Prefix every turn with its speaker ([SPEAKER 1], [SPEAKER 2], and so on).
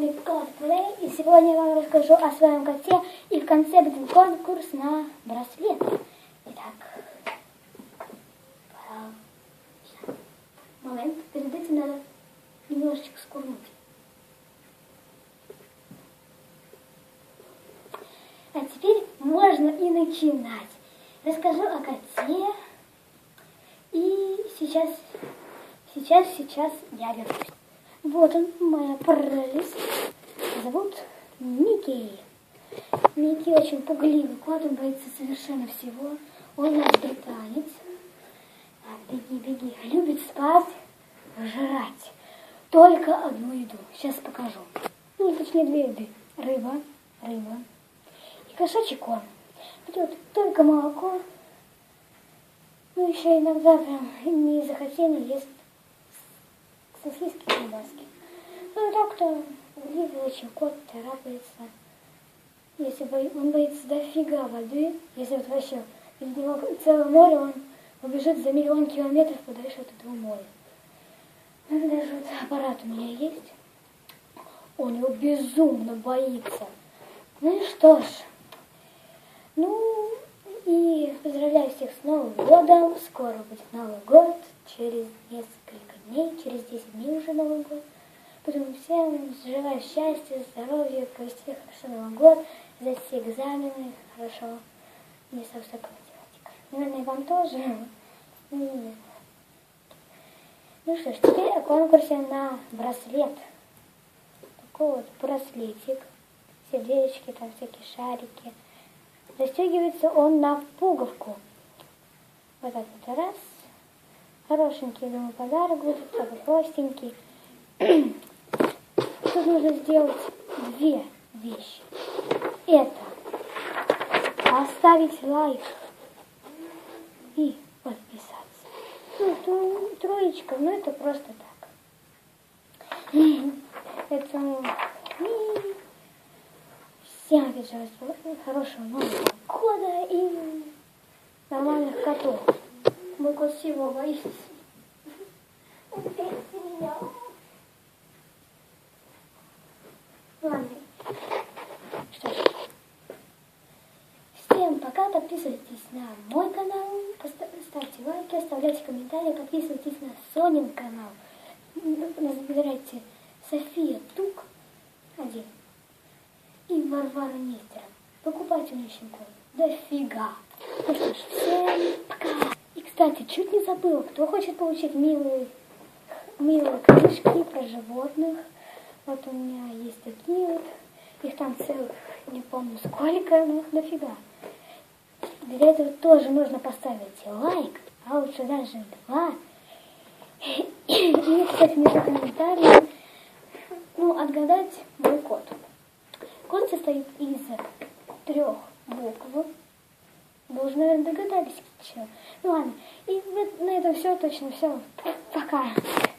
[SPEAKER 1] вами Плей, и сегодня я вам расскажу о своем коте, и в конце будет конкурс на браслеты. Итак, момент, перед этим надо немножечко скурнуть. А теперь можно и начинать. Расскажу о коте, и сейчас, сейчас, сейчас я вернусь. Вот он, моя прелесть. Зовут Микки. Микки очень пугливый кот, он боится совершенно всего. Он наш британец. Беги, беги. Любит спать, жрать. Только одну еду. Сейчас покажу. Ну, точнее, две еды. Рыба, рыба и кошачий корм. Пьет только молоко. Ну, еще иногда прям не захотели ест сосиски колбаски. Ну так-то Ливи очень кот торопится. Если бо... он боится дофига воды, если вот вообще из него целое море, он убежит за миллион километров подальше от этого моря. Ну, даже вот аппарат у меня есть. Он его безумно боится. Ну и что ж. Ну, и поздравляю всех с Новым годом. Скоро будет Новый год. Через несколько дней, через 10 дней уже Новый год. Поэтому всем желаю счастья, здоровья, провести хорошо Новый год, сдать все экзамены хорошо. Не со всякой математикой. Наверное, и вам тоже. Нет. Ну что ж, теперь о конкурсе на браслет. Такой вот браслетик. Сердечки, там всякие шарики. Застегивается он на пуговку. Вот так вот раз. Хорошенький, думаю, подарок будет, такой простенький. Тут нужно сделать две вещи. Это поставить лайк и подписаться. Ну, троечка, но это просто так. Это всем опять же хорошего Нового года и нормальных котов. Всего боится. Ладно. Что. Всем пока. Подписывайтесь на мой канал. Ставьте лайки, оставляйте комментарии. Подписывайтесь на Сонин канал. Набирайте София Тук один и Варвара Нестеров. Покупайте у них щенков. Дофига. Ну что ж, всем пока. Кстати, чуть не забыла, кто хочет получить милые, милые книжки про животных, вот у меня есть такие вот, их там целых, не помню сколько, но их дофига. Для этого тоже нужно поставить лайк, а лучше даже два. И, кстати, мне комментарии, ну, отгадать мой код. Код состоит из трех букв. Вы уже, наверное, догадались, что. Ну ладно. И на этом все, точно все. Пока.